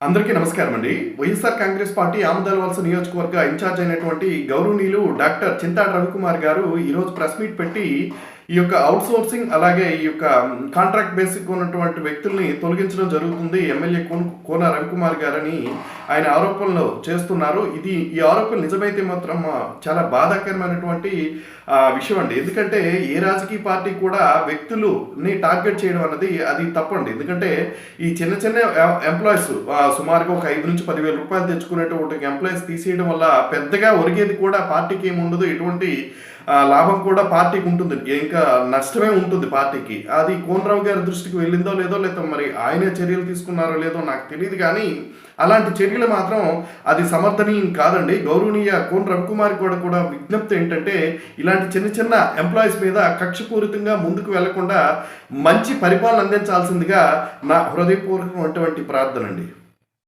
అందరికీ నమస్కారం అండి. వైఎస్ఆర్ కాంగ్రెస్ పార్టీ ఆమదాల వలస నియోజకవర్గ ఇన్ఛార్జ్ అయినటువంటి గౌరవనీయులు డాక్టర్ చింతా రవికుమార్ గారు ఈరోజు ప్రెస్ మీట్ పెట్టి ఈ యొక్క అవుట్ సోర్సింగ్ అలాగే ఈ యొక్క కాంట్రాక్ట్ బేసిక్ ఉన్నటువంటి వ్యక్తుల్ని తొలగించడం జరుగుతుంది. ఎమ్మెల్యే కోన కోన రవికుమార్ గారని ఆయన ఆరోపణలు చేస్తున్నారు. ఇది ఈ ఆరోపణలు నిజమైతే మాత్రం చాలా బాధాకరమైనటువంటి విషయం అండి. ఎందుకంటే ఏ రాజకీయ పార్టీ కూడా వ్యక్తులని టార్గెట్ చేయడం అన్నది అది తప్పండి. ఎందుకంటే ఈ చిన్న చిన్న ఎంప్లాయీస్ సుమారుగా ఒక ఐదు నుంచి పదివేల రూపాయలు తెచ్చుకునేటువంటి ఎంప్లాయీస్ తీసేయడం వల్ల పెద్దగా ఒరిగేది కూడా పార్టీకి ఏమి ఉండదు ఎటువంటి లాభం కూడా పార్టీకి ఉంటుంది ఇంకా నష్టమే ఉంటుంది పార్టీకి. అది కోనరావు గారి దృష్టికి వెళ్ళిందో లేదో లేదో మరి ఆయనే చర్యలు తీసుకున్నారో లేదో నాకు తెలియదు కానీ అలాంటి చర్యలు మాత్రం అది సమర్థనీయం కాదండి. గౌరవనీయ కోన రవికుమార్ కూడా కూడా విజ్ఞప్తి ఏంటంటే ఇలాంటి చిన్న చిన్న ఎంప్లాయీస్ మీద కక్షపూరితంగా ముందుకు వెళ్ళకుండా మంచి పరిపాలన అందించాల్సిందిగా నా హృదయపూర్వకమైనటువంటి ప్రార్థన అండి